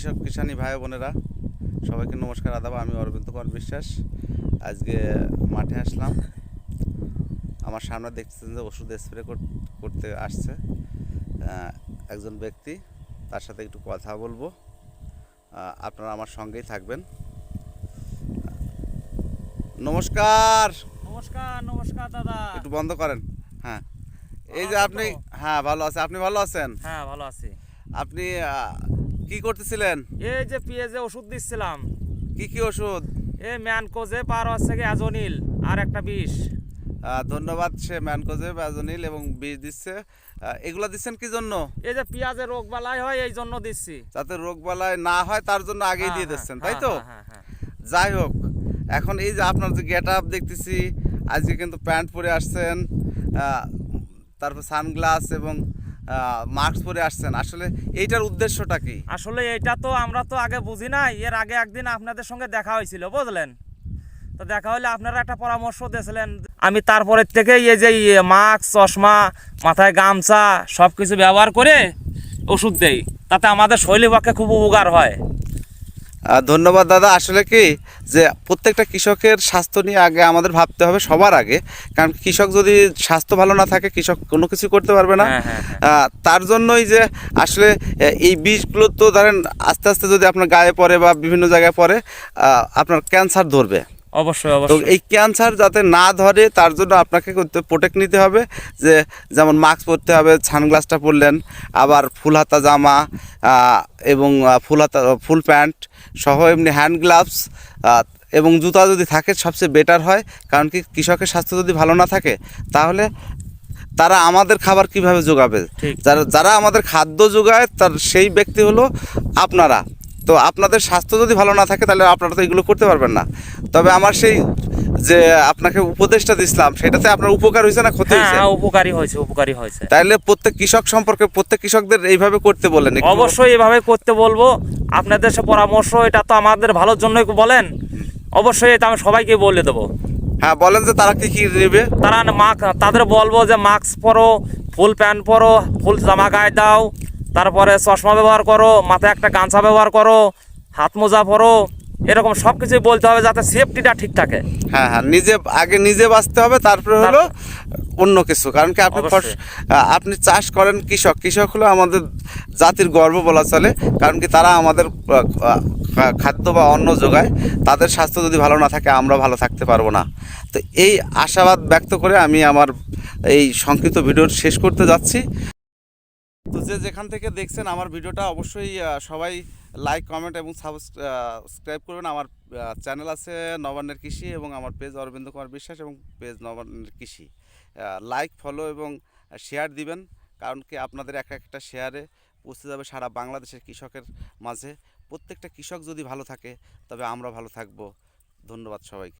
কৃষক কিষানি ভাই বোনেরা সবাইকে নমস্কার আদাব আমি অরবিন্দ কর বিশ্বাস। আজকে মাঠে আসলাম। আমার সামনে দেখছেন যে ওষুধ স্প্রে করতে আসছে একজন ব্যক্তি। তার সাথে একটু কথা বলব। আপনারা আমার সঙ্গেই থাকবেন। নমস্কার! নমস্কার নমস্কার দাদা। একটু বন্ধ করেন। হ্যাঁ। এই যে আপনি হ্যাঁ ভালো আছে। আপনি ভালো আছেন? হ্যাঁ ভালো আছি। আপনি কি করতেছিলেন? এই যে পিএজে ওষুধ দিচ্ছিলাম কি কি ওষুধ? এই ম্যানকোজে পার হচ্ছে কি অ্যাজোনিল আর একটা বিষ। ধন্যবাদ সে ম্যানকোজে ব্যাজনিল এবং বিষ দিচ্ছে। এগুলো দিচ্ছেন কি জন্য? এই যে পেঁয়াজের রোগ বালাই হয় এই জন্য দিচ্ছি। যাতে রোগ বালাই না হয় তার জন্য আগেই দিয়ে হ্যাঁ, দিচ্ছেন হ্যাঁ, তাই তো? হ্যাঁ, যাই হোক এখন এই যে আপনার যে গেট আপ দেখতেছি আজকে কিন্তু প্যান্ট পরে আসছেন আহ, তারপর সানগ্লাস এবং মাস্ক পরে আসছেন। আসলে এইটার উদ্দেশ্যটা কি? আসলে এটা তো আমরা তো আগে বুঝি নাই। এর আগে একদিন আপনাদের সঙ্গে দেখা হয়েছিল, বুঝলেন? তো দেখা হলে আপনারা একটা পরামর্শ দিয়েছিলেন। আমি তারপরের থেকে এই যে মাস্ক, চশমা, মাথায় গামছা সব কিছু ব্যবহার করে ওষুধ দেই। তাতে আমাদের শৈলী পক্ষে খুব উপকার হয়। ধন্যবাদ দাদা। আসলে কি যে প্রত্যেকটা কৃষকের স্বাস্থ্য নিয়ে আগে আমাদের ভাবতে হবে সবার আগে। কারণ কৃষক যদি স্বাস্থ্য ভালো না থাকে কৃষক কোনো কিছু করতে পারবে না। হ্যাঁ, হ্যাঁ, হ্যাঁ। তার জন্যই যে আসলে এই বীজগুলো তো ধরেন আস্তে আস্তে যদি আপনার গায়ে পড়ে বা বিভিন্ন জায়গায় পড়ে আপনার ক্যান্সার ধরবে। অবশ্যই অবশ্যই। এই ক্যান্সার যাতে না ধরে তার জন্য আপনাকে করতে প্রোটেক্ট নিতে হবে যে যেমন মাস্ক পরতে হবে সানগ্লাসটা পরলেন আবার ফুল হাতা জামা এবং ফুল হাতা ফুল প্যান্ট সহ এমনি হ্যান্ড গ্লাভস এবং জুতা যদি থাকে সবচেয়ে বেটার হয়। কারণ কি কৃষকের স্বাস্থ্য যদি ভালো না থাকে তাহলে তারা আমাদের খাবার কীভাবে যোগাবে। যারা যারা আমাদের খাদ্য যোগায় তার সেই ব্যক্তি হলো আপনারা। তো আপনাদের স্বাস্থ্য যদি ভালো না থাকে তাহলে আপনারা তো এগুলো করতে পারবেন না। তবে আমার সেই যে আপনাকে উপদেশটা দিছিলাম সেটাতে আপনার উপকার হয়েছে না ক্ষতি হ্যাঁ হয়েছে? হ্যাঁ, উপকারী হয়েছে উপকারী হয়েছে। তাহলে প্রত্যেক কৃষক সম্পর্কে প্রত্যেক কৃষকদের এইভাবে করতে বলেন অবশ্যই এভাবে করতে বলব। আপনাদের সে পরামর্শ এটা তো আমাদের ভালোর জন্যই বলেন। অবশ্যই এটা আমি সবাইকে বলে দেবো। হ্যাঁ বলেন যে তারা কি কি নেবে। তারা মাস্ক তাদের বলব যে মাস্ক পরো ফুল প্যান্ট পরো ফুল জামা গায়ে দাও। তারপরে চশমা ব্যবহার করো মাথায় একটা গামছা ব্যবহার করো হাত মোজা পরো এরকম সব কিছুই বলতে হবে যাতে সেফটিটা ঠিক থাকে। হ্যাঁ হ্যাঁ নিজে আগে নিজে বাঁচতে হবে তারপরে হলো অন্য কিছু। কারণ কি আপনি আপনি চাষ করেন কৃষক। কৃষক হলো আমাদের জাতির গর্ব বলা চলে। কারণ কি তারা আমাদের খাদ্য বা অন্ন যোগায়। তাদের স্বাস্থ্য যদি ভালো না থাকে আমরা ভালো থাকতে পারব না। তো এই আশাবাদ ব্যক্ত করে আমি আমার এই সংক্ষিপ্ত ভিডিও শেষ করতে যাচ্ছি। তো যে যেখান থেকে দেখছেন আমার ভিডিওটা অবশ্যই সবাই লাইক কমেন্ট এবং সাবস্ক্রাইব করবেন আমার চ্যানেল আছে নবান্নের কৃষি এবং আমার পেজ অরবিন্দ কুমার বিশ্বাস এবং পেজ নবান্নের কৃষি। লাইক ফলো এবং শেয়ার দিবেন, কারণ কি আপনাদের এক একটা শেয়ারে পৌঁছে যাবে সারা বাংলাদেশের কৃষকের মাঝে। প্রত্যেকটা কৃষক যদি ভালো থাকে, তবে আমরা ভালো থাকব। ধন্যবাদ সবাইকে।